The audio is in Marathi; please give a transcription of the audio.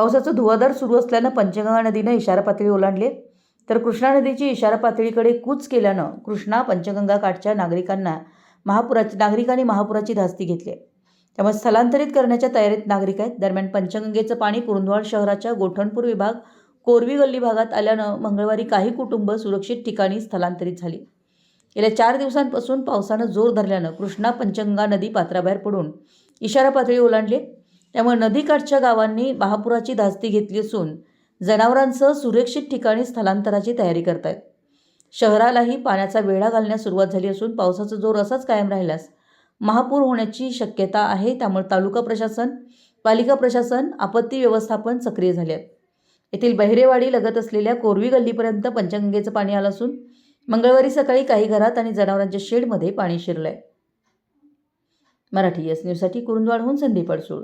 पावसाचं धुवाधार सुरू असल्यानं पंचगंगा नदीनं इशारा पातळी ओलांडली. तर कृष्णा नदीची इशारा पातळीकडे कूच केल्यानं कृष्णा पंचगंगा काठच्या नागरिकांना महापुराची नागरिकांनी महापुराची धास्ती घेतली. आहे त्यामुळे स्थलांतरित करण्याच्या तयारीत नागरिक आहेत. दरम्यान पंचगंगेचं पाणी कुरुंदवाड शहराच्या गोठणपूर विभाग कोरवी गल्ली भागात आल्यानं मंगळवारी काही कुटुंब सुरक्षित ठिकाणी स्थलांतरित झाली. गेल्या चार दिवसांपासून पावसानं जोर धरल्यानं कृष्णा पंचगंगा नदी पात्राबाहेर पडून इशारा पातळी ओलांडली. त्यामुळे नदीकाठच्या गावांनी महापुराची धास्ती घेतली असून जनावरांसह सुरक्षित ठिकाणी स्थलांतराची तयारी करतायत. शहरालाही पाण्याचा वेढा घालण्यास सुरुवात झाली असून पावसाचा जोर असाच कायम राहिल्यास महापूर होण्याची शक्यता आहे. त्यामुळे तालुका प्रशासन पालिका प्रशासन आपत्ती व्यवस्थापन सक्रिय झाले आहेत. येथील बहिरेवाडी लगत असलेल्या कोरवी गल्लीपर्यंत पंचगंगेचं पाणी आलं असून मंगळवारी सकाळी काही घरात आणि जनावरांच्या शेडमध्ये पाणी शिरलं आहे मराठी एस न्यूजसाठी कुरुंदवाडहून संदीप अडसूळ.